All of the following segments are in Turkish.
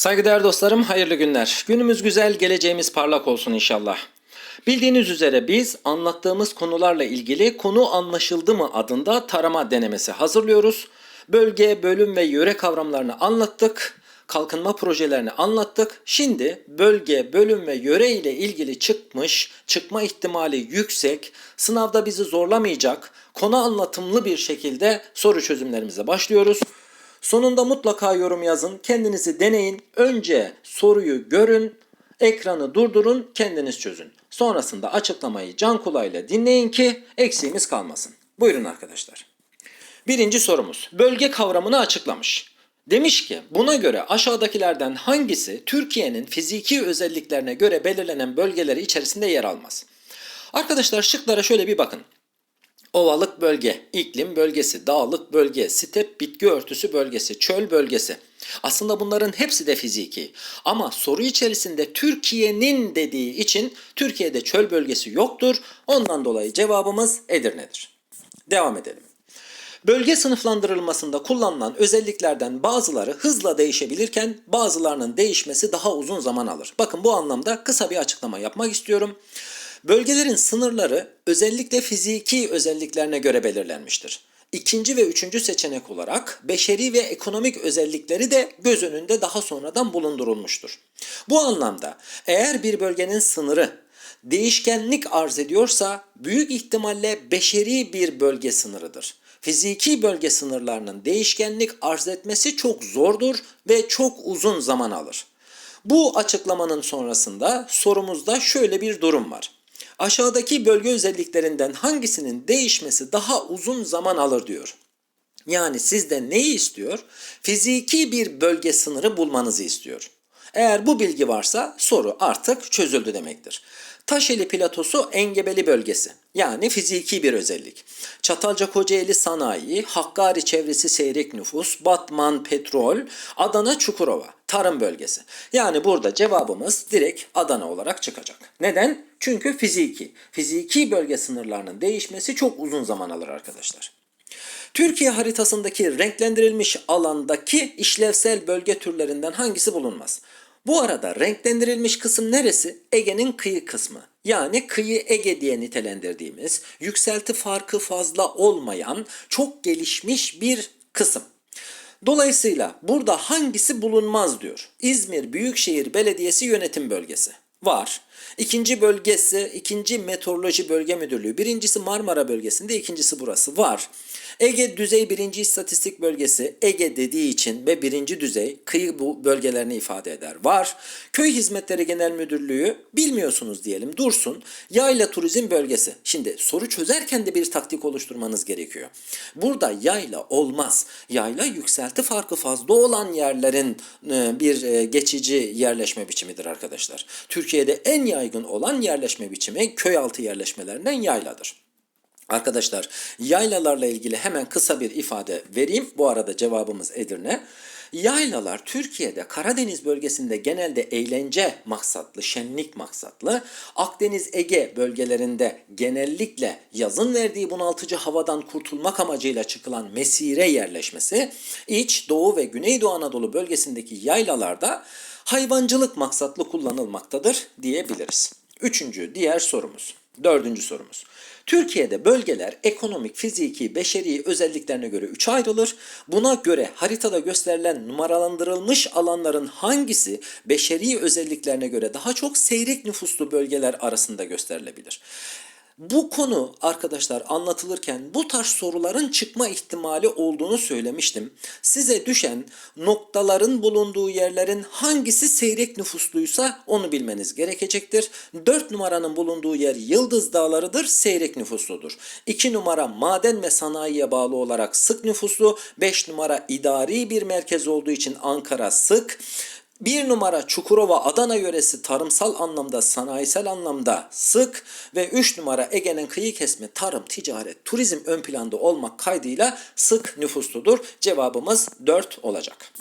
Saygıdeğer dostlarım, hayırlı günler. Günümüz güzel, geleceğimiz parlak olsun inşallah. Bildiğiniz üzere biz anlattığımız konularla ilgili konu anlaşıldı mı adında tarama denemesi hazırlıyoruz. Bölge, bölüm ve yöre kavramlarını anlattık. Kalkınma projelerini anlattık. Şimdi bölge, bölüm ve yöre ile ilgili çıkmış, çıkma ihtimali yüksek, sınavda bizi zorlamayacak, konu anlatımlı bir şekilde soru çözümlerimize başlıyoruz. Sonunda mutlaka yorum yazın. Kendinizi deneyin. Önce soruyu görün. Ekranı durdurun. Kendiniz çözün. Sonrasında açıklamayı can kulağıyla dinleyin ki eksiğimiz kalmasın. Buyurun arkadaşlar. Birinci sorumuz. Bölge kavramını açıklamış. Demiş ki buna göre aşağıdakilerden hangisi Türkiye'nin fiziki özelliklerine göre belirlenen bölgeleri içerisinde yer almaz? Arkadaşlar şıklara şöyle bir bakın. Ovalık bölge, iklim bölgesi, dağlık bölge, step bitki örtüsü bölgesi, çöl bölgesi. Aslında bunların hepsi de fiziki. Ama soru içerisinde Türkiye'nin dediği için Türkiye'de çöl bölgesi yoktur. Ondan dolayı cevabımız Edirne'dir. Devam edelim. Bölge sınıflandırılmasında kullanılan özelliklerden bazıları hızla değişebilirken bazılarının değişmesi daha uzun zaman alır. Bakın bu anlamda kısa bir açıklama yapmak istiyorum. Bölgelerin sınırları özellikle fiziki özelliklerine göre belirlenmiştir. İkinci ve üçüncü seçenek olarak beşeri ve ekonomik özellikleri de göz önünde daha sonradan bulundurulmuştur. Bu anlamda eğer bir bölgenin sınırı değişkenlik arz ediyorsa büyük ihtimalle beşeri bir bölge sınırıdır. Fiziki bölge sınırlarının değişkenlik arz etmesi çok zordur ve çok uzun zaman alır. Bu açıklamanın sonrasında sorumuzda şöyle bir durum var. Aşağıdaki bölge özelliklerinden hangisinin değişmesi daha uzun zaman alır diyor. Yani sizden neyi istiyor? Fiziki bir bölge sınırı bulmanızı istiyor. Eğer bu bilgi varsa soru artık çözüldü demektir. Taşeli platosu engebeli bölgesi yani fiziki bir özellik. Çatalca Kocaeli sanayi, Hakkari çevresi seyrek nüfus, Batman petrol, Adana Çukurova tarım bölgesi. Yani burada cevabımız direkt Adana olarak çıkacak. Neden? Çünkü fiziki. Fiziki bölge sınırlarının değişmesi çok uzun zaman alır arkadaşlar. Türkiye haritasındaki renklendirilmiş alandaki işlevsel bölge türlerinden hangisi bulunmaz? Bu arada renklendirilmiş kısım neresi? Ege'nin kıyı kısmı. Yani kıyı Ege diye nitelendirdiğimiz, yükselti farkı fazla olmayan, çok gelişmiş bir kısım. Dolayısıyla burada hangisi bulunmaz diyor. İzmir Büyükşehir Belediyesi Yönetim Bölgesi var. İkinci bölgesi, ikinci meteoroloji bölge müdürlüğü. Birincisi Marmara bölgesinde, ikincisi burası var. Ege Düzey Birinci İstatistik Bölgesi Ege dediği için ve birinci düzey kıyı bu bölgelerini ifade eder. Var. Köy Hizmetleri Genel Müdürlüğü bilmiyorsunuz diyelim dursun. Yayla Turizm Bölgesi. Şimdi soru çözerken de bir taktik oluşturmanız gerekiyor. Burada yayla olmaz. Yayla yükselti farkı fazla olan yerlerin e, bir e, geçici yerleşme biçimidir arkadaşlar. Türkiye'de en yaygın olan yerleşme biçimi köy altı yerleşmelerinden yayladır. Arkadaşlar yaylalarla ilgili hemen kısa bir ifade vereyim. Bu arada cevabımız Edirne. Yaylalar Türkiye'de Karadeniz bölgesinde genelde eğlence maksatlı, şenlik maksatlı, Akdeniz Ege bölgelerinde genellikle yazın verdiği bunaltıcı havadan kurtulmak amacıyla çıkılan mesire yerleşmesi, İç, Doğu ve Güneydoğu Anadolu bölgesindeki yaylalarda hayvancılık maksatlı kullanılmaktadır diyebiliriz. Üçüncü diğer sorumuz. Dördüncü sorumuz. Türkiye'de bölgeler ekonomik, fiziki, beşeri özelliklerine göre üçe ayrılır. Buna göre haritada gösterilen numaralandırılmış alanların hangisi beşeri özelliklerine göre daha çok seyrek nüfuslu bölgeler arasında gösterilebilir? Bu konu arkadaşlar anlatılırken bu tarz soruların çıkma ihtimali olduğunu söylemiştim. Size düşen noktaların bulunduğu yerlerin hangisi seyrek nüfusluysa onu bilmeniz gerekecektir. 4 numaranın bulunduğu yer Yıldız Dağları'dır, seyrek nüfusludur. 2 numara maden ve sanayiye bağlı olarak sık nüfuslu, 5 numara idari bir merkez olduğu için Ankara sık. Bir numara Çukurova Adana yöresi tarımsal anlamda, sanayisel anlamda sık ve 3 numara Ege'nin kıyı kesimi tarım, ticaret, turizm ön planda olmak kaydıyla sık nüfusludur. Cevabımız 4 olacak.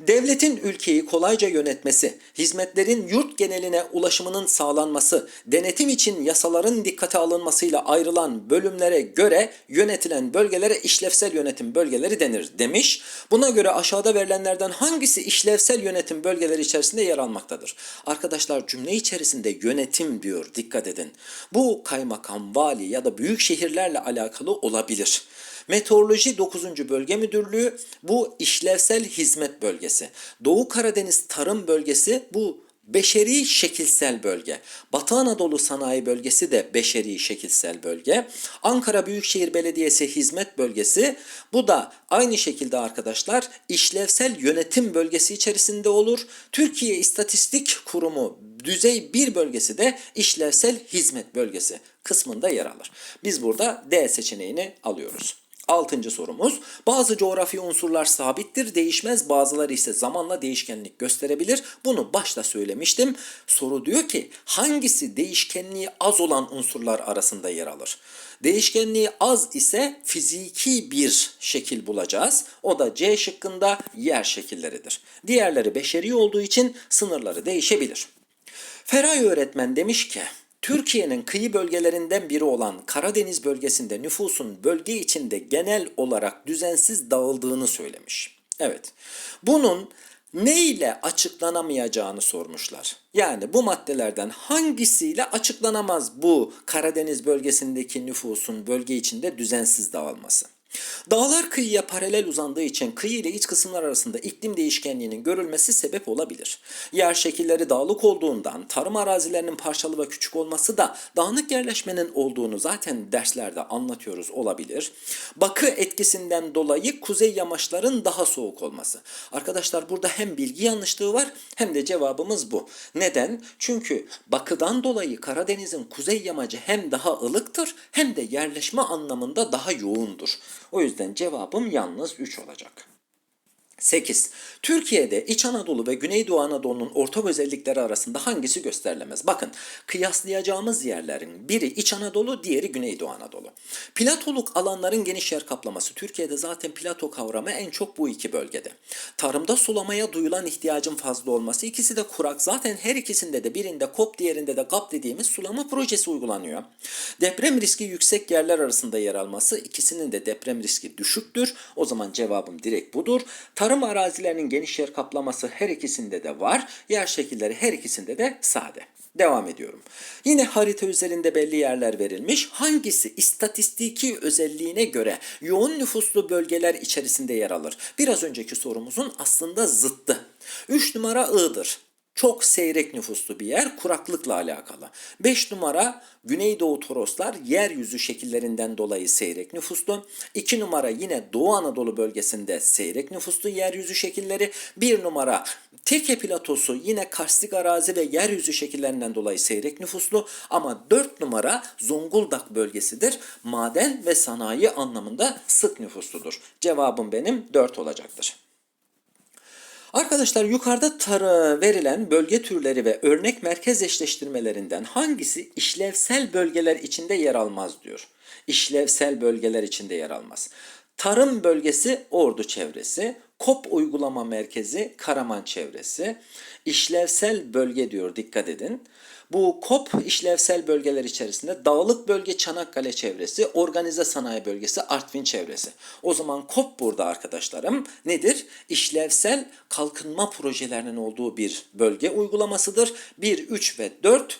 Devletin ülkeyi kolayca yönetmesi, hizmetlerin yurt geneline ulaşımının sağlanması, denetim için yasaların dikkate alınmasıyla ayrılan bölümlere göre yönetilen bölgelere işlevsel yönetim bölgeleri denir demiş. Buna göre aşağıda verilenlerden hangisi işlevsel yönetim bölgeleri içerisinde yer almaktadır? Arkadaşlar cümle içerisinde yönetim diyor dikkat edin. Bu kaymakam, vali ya da büyük şehirlerle alakalı olabilir. Meteoroloji 9. Bölge Müdürlüğü bu işlevsel hizmet bölgesi. Doğu Karadeniz Tarım Bölgesi bu beşeri şekilsel bölge. Batı Anadolu Sanayi Bölgesi de beşeri şekilsel bölge. Ankara Büyükşehir Belediyesi Hizmet Bölgesi bu da aynı şekilde arkadaşlar işlevsel yönetim bölgesi içerisinde olur. Türkiye İstatistik Kurumu düzey 1 bölgesi de işlevsel hizmet bölgesi kısmında yer alır. Biz burada D seçeneğini alıyoruz. Altıncı sorumuz. Bazı coğrafi unsurlar sabittir, değişmez. Bazıları ise zamanla değişkenlik gösterebilir. Bunu başta söylemiştim. Soru diyor ki hangisi değişkenliği az olan unsurlar arasında yer alır? Değişkenliği az ise fiziki bir şekil bulacağız. O da C şıkkında yer şekilleridir. Diğerleri beşeri olduğu için sınırları değişebilir. Feray öğretmen demiş ki Türkiye'nin kıyı bölgelerinden biri olan Karadeniz bölgesinde nüfusun bölge içinde genel olarak düzensiz dağıldığını söylemiş. Evet. Bunun ne ile açıklanamayacağını sormuşlar. Yani bu maddelerden hangisiyle açıklanamaz bu Karadeniz bölgesindeki nüfusun bölge içinde düzensiz dağılması? Dağlar kıyıya paralel uzandığı için kıyı ile iç kısımlar arasında iklim değişkenliğinin görülmesi sebep olabilir. Yer şekilleri dağlık olduğundan tarım arazilerinin parçalı ve küçük olması da dağınık yerleşmenin olduğunu zaten derslerde anlatıyoruz olabilir. Bakı etkisinden dolayı kuzey yamaçların daha soğuk olması. Arkadaşlar burada hem bilgi yanlışlığı var hem de cevabımız bu. Neden? Çünkü bakıdan dolayı Karadeniz'in kuzey yamacı hem daha ılıktır hem de yerleşme anlamında daha yoğundur. O yüzden cevabım yalnız 3 olacak. 8. Türkiye'de İç Anadolu ve Güneydoğu Anadolu'nun ortak özellikleri arasında hangisi gösterilemez? Bakın kıyaslayacağımız yerlerin biri İç Anadolu, diğeri Güneydoğu Anadolu. Platoluk alanların geniş yer kaplaması. Türkiye'de zaten plato kavramı en çok bu iki bölgede. Tarımda sulamaya duyulan ihtiyacın fazla olması. ikisi de kurak. Zaten her ikisinde de birinde kop diğerinde de gap dediğimiz sulama projesi uygulanıyor. Deprem riski yüksek yerler arasında yer alması. ikisinin de deprem riski düşüktür. O zaman cevabım direkt budur. Tarım arazilerinin geniş yer kaplaması her ikisinde de var. Yer şekilleri her ikisinde de sade. Devam ediyorum. Yine harita üzerinde belli yerler verilmiş. Hangisi istatistiki özelliğine göre yoğun nüfuslu bölgeler içerisinde yer alır? Biraz önceki sorumuzun aslında zıttı. 3 numara Iğdır. Çok seyrek nüfuslu bir yer, kuraklıkla alakalı. 5 numara Güneydoğu Toroslar yeryüzü şekillerinden dolayı seyrek nüfuslu. 2 numara yine Doğu Anadolu bölgesinde seyrek nüfuslu yeryüzü şekilleri. 1 numara Teke platosu yine karstik arazi ve yeryüzü şekillerinden dolayı seyrek nüfuslu ama 4 numara Zonguldak bölgesidir. Maden ve sanayi anlamında sık nüfusludur. Cevabım benim 4 olacaktır. Arkadaşlar yukarıda tarı verilen bölge türleri ve örnek merkez eşleştirmelerinden hangisi işlevsel bölgeler içinde yer almaz diyor. İşlevsel bölgeler içinde yer almaz. Tarım bölgesi Ordu çevresi, KOP uygulama merkezi Karaman çevresi, işlevsel bölge diyor dikkat edin. Bu KOP işlevsel bölgeler içerisinde dağlık bölge Çanakkale çevresi, organize sanayi bölgesi Artvin çevresi. O zaman KOP burada arkadaşlarım nedir? İşlevsel kalkınma projelerinin olduğu bir bölge uygulamasıdır. 1, 3 ve 4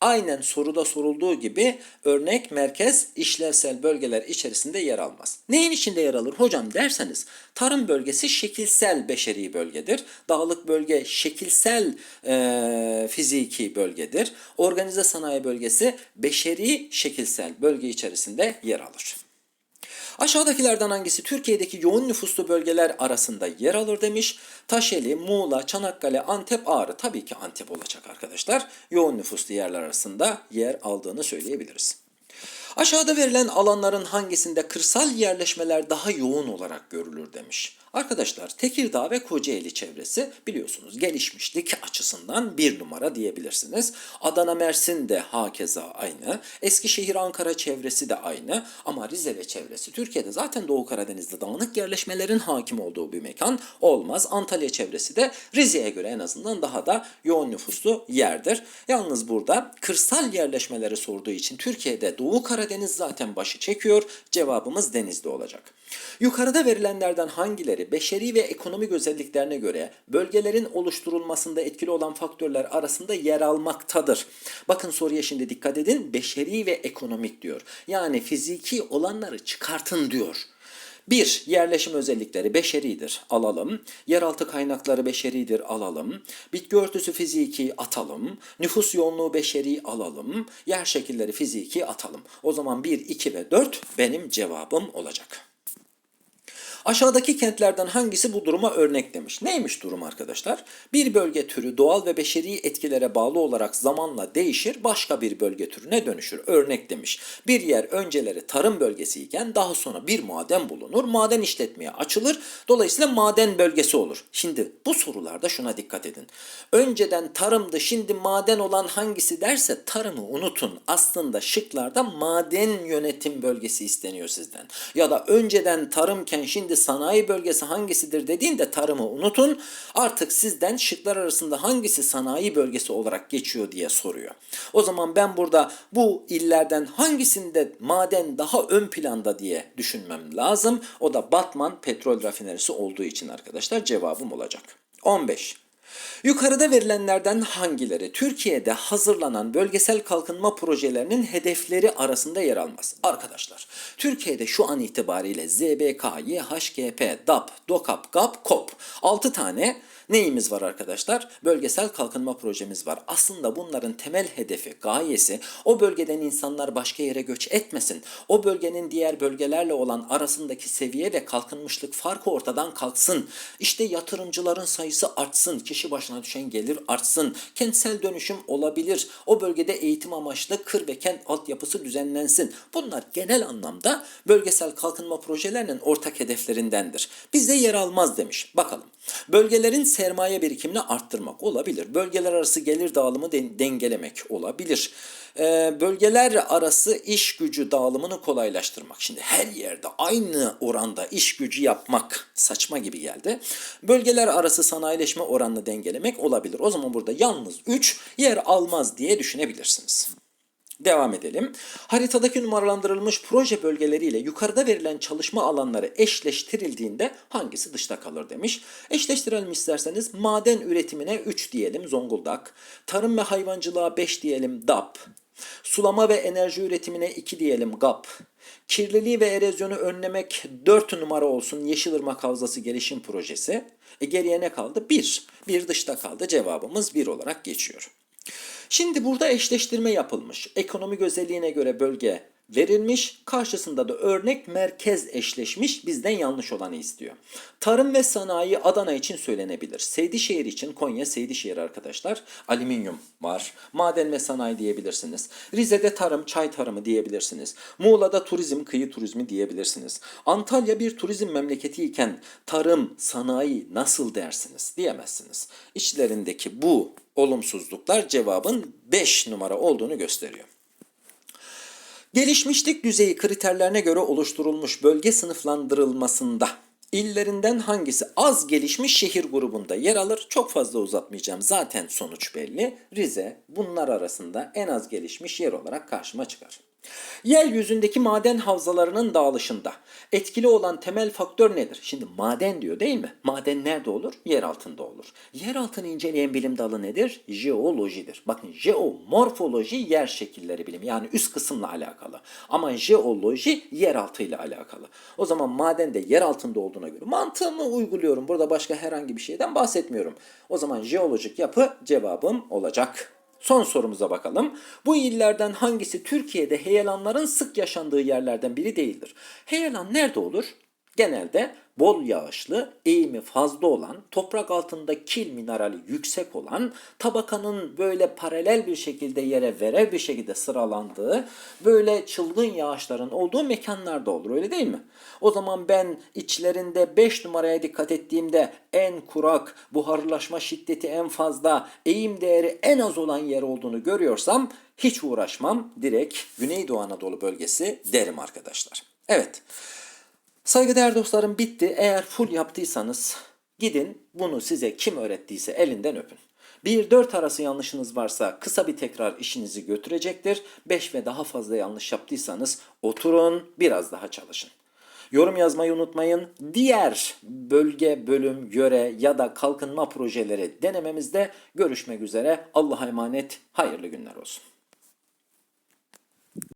aynen soruda sorulduğu gibi örnek merkez işlevsel bölgeler içerisinde yer almaz. Neyin içinde yer alır hocam derseniz tarım bölgesi şekilsel beşeri bölgedir. Dağlık bölge şekilsel e, fiziki bölgedir. Organize sanayi bölgesi beşeri şekilsel bölge içerisinde yer alır. Aşağıdakilerden hangisi Türkiye'deki yoğun nüfuslu bölgeler arasında yer alır demiş. Taşeli, Muğla, Çanakkale, Antep, Ağrı. Tabii ki Antep olacak arkadaşlar. Yoğun nüfuslu yerler arasında yer aldığını söyleyebiliriz. Aşağıda verilen alanların hangisinde kırsal yerleşmeler daha yoğun olarak görülür demiş. Arkadaşlar Tekirdağ ve Kocaeli çevresi biliyorsunuz gelişmişlik açısından bir numara diyebilirsiniz. Adana Mersin de hakeza aynı. Eskişehir Ankara çevresi de aynı. Ama Rize ve çevresi Türkiye'de zaten Doğu Karadeniz'de dağınık yerleşmelerin hakim olduğu bir mekan olmaz. Antalya çevresi de Rize'ye göre en azından daha da yoğun nüfuslu yerdir. Yalnız burada kırsal yerleşmeleri sorduğu için Türkiye'de Doğu Karadeniz zaten başı çekiyor. Cevabımız Denizli olacak. Yukarıda verilenlerden hangileri beşeri ve ekonomik özelliklerine göre bölgelerin oluşturulmasında etkili olan faktörler arasında yer almaktadır? Bakın soruya şimdi dikkat edin. Beşeri ve ekonomik diyor. Yani fiziki olanları çıkartın diyor. Bir, yerleşim özellikleri beşeridir alalım. Yeraltı kaynakları beşeridir alalım. Bitki örtüsü fiziki atalım. Nüfus yoğunluğu beşeri alalım. Yer şekilleri fiziki atalım. O zaman 1, 2 ve 4 benim cevabım olacak. Aşağıdaki kentlerden hangisi bu duruma örnek demiş. Neymiş durum arkadaşlar? Bir bölge türü doğal ve beşeri etkilere bağlı olarak zamanla değişir, başka bir bölge türüne dönüşür. Örnek demiş. Bir yer önceleri tarım bölgesi iken daha sonra bir maden bulunur. Maden işletmeye açılır. Dolayısıyla maden bölgesi olur. Şimdi bu sorularda şuna dikkat edin. Önceden tarımdı, şimdi maden olan hangisi derse tarımı unutun. Aslında şıklarda maden yönetim bölgesi isteniyor sizden. Ya da önceden tarımken şimdi sanayi bölgesi hangisidir dediğinde tarımı unutun. Artık sizden şıklar arasında hangisi sanayi bölgesi olarak geçiyor diye soruyor. O zaman ben burada bu illerden hangisinde maden daha ön planda diye düşünmem lazım. O da Batman petrol rafinerisi olduğu için arkadaşlar cevabım olacak. 15. Yukarıda verilenlerden hangileri Türkiye'de hazırlanan bölgesel kalkınma projelerinin hedefleri arasında yer almaz? Arkadaşlar, Türkiye'de şu an itibariyle ZBK, YHGP, DAP, DOKAP, GAP, KOP 6 tane neyimiz var arkadaşlar? Bölgesel kalkınma projemiz var. Aslında bunların temel hedefi, gayesi o bölgeden insanlar başka yere göç etmesin. O bölgenin diğer bölgelerle olan arasındaki seviye ve kalkınmışlık farkı ortadan kalksın. İşte yatırımcıların sayısı artsın, kişi başına düşen gelir artsın. Kentsel dönüşüm olabilir. O bölgede eğitim amaçlı kır ve kent altyapısı düzenlensin. Bunlar genel anlamda bölgesel kalkınma projelerinin ortak hedeflerindendir. Bizde yer almaz demiş. Bakalım. Bölgelerin sermaye birikimini arttırmak olabilir. Bölgeler arası gelir dağılımı den- dengelemek olabilir. Ee, bölgeler arası iş gücü dağılımını kolaylaştırmak. Şimdi her yerde aynı oranda iş gücü yapmak saçma gibi geldi. Bölgeler arası sanayileşme oranını dengelemek olabilir. O zaman burada yalnız 3 yer almaz diye düşünebilirsiniz. Devam edelim. Haritadaki numaralandırılmış proje bölgeleriyle yukarıda verilen çalışma alanları eşleştirildiğinde hangisi dışta kalır demiş. Eşleştirelim isterseniz maden üretimine 3 diyelim Zonguldak, tarım ve hayvancılığa 5 diyelim DAP, sulama ve enerji üretimine 2 diyelim GAP, kirliliği ve erozyonu önlemek 4 numara olsun Yeşilırmak Havzası Gelişim Projesi. E geriye ne kaldı? 1. 1 dışta kaldı. Cevabımız 1 olarak geçiyor. Şimdi burada eşleştirme yapılmış. Ekonomik özelliğine göre bölge verilmiş. Karşısında da örnek merkez eşleşmiş. Bizden yanlış olanı istiyor. Tarım ve sanayi Adana için söylenebilir. Seydişehir için Konya Seydişehir arkadaşlar. Alüminyum var. Maden ve sanayi diyebilirsiniz. Rize'de tarım, çay tarımı diyebilirsiniz. Muğla'da turizm, kıyı turizmi diyebilirsiniz. Antalya bir turizm memleketi iken tarım, sanayi nasıl dersiniz diyemezsiniz. İçlerindeki bu olumsuzluklar cevabın 5 numara olduğunu gösteriyor. Gelişmişlik düzeyi kriterlerine göre oluşturulmuş bölge sınıflandırılmasında illerinden hangisi az gelişmiş şehir grubunda yer alır? Çok fazla uzatmayacağım. Zaten sonuç belli. Rize bunlar arasında en az gelişmiş yer olarak karşıma çıkar. Yeryüzündeki maden havzalarının dağılışında etkili olan temel faktör nedir? Şimdi maden diyor değil mi? Maden nerede olur? Yer altında olur. Yer altını inceleyen bilim dalı nedir? Jeolojidir. Bakın jeomorfoloji yer şekilleri bilimi yani üst kısımla alakalı. Ama jeoloji yer altıyla alakalı. O zaman maden de yer altında olduğuna göre mantığımı uyguluyorum. Burada başka herhangi bir şeyden bahsetmiyorum. O zaman jeolojik yapı cevabım olacak. Son sorumuza bakalım. Bu illerden hangisi Türkiye'de heyelanların sık yaşandığı yerlerden biri değildir? Heyelan nerede olur? Genelde bol yağışlı, eğimi fazla olan, toprak altında kil minerali yüksek olan, tabakanın böyle paralel bir şekilde yere verev bir şekilde sıralandığı, böyle çılgın yağışların olduğu mekanlarda olur öyle değil mi? O zaman ben içlerinde 5 numaraya dikkat ettiğimde en kurak, buharlaşma şiddeti en fazla, eğim değeri en az olan yer olduğunu görüyorsam hiç uğraşmam. Direkt Güneydoğu Anadolu bölgesi derim arkadaşlar. Evet. Saygıdeğer dostlarım bitti. Eğer full yaptıysanız gidin bunu size kim öğrettiyse elinden öpün. 1-4 arası yanlışınız varsa kısa bir tekrar işinizi götürecektir. 5 ve daha fazla yanlış yaptıysanız oturun biraz daha çalışın. Yorum yazmayı unutmayın. Diğer bölge, bölüm, yöre ya da kalkınma projeleri denememizde görüşmek üzere. Allah'a emanet. Hayırlı günler olsun.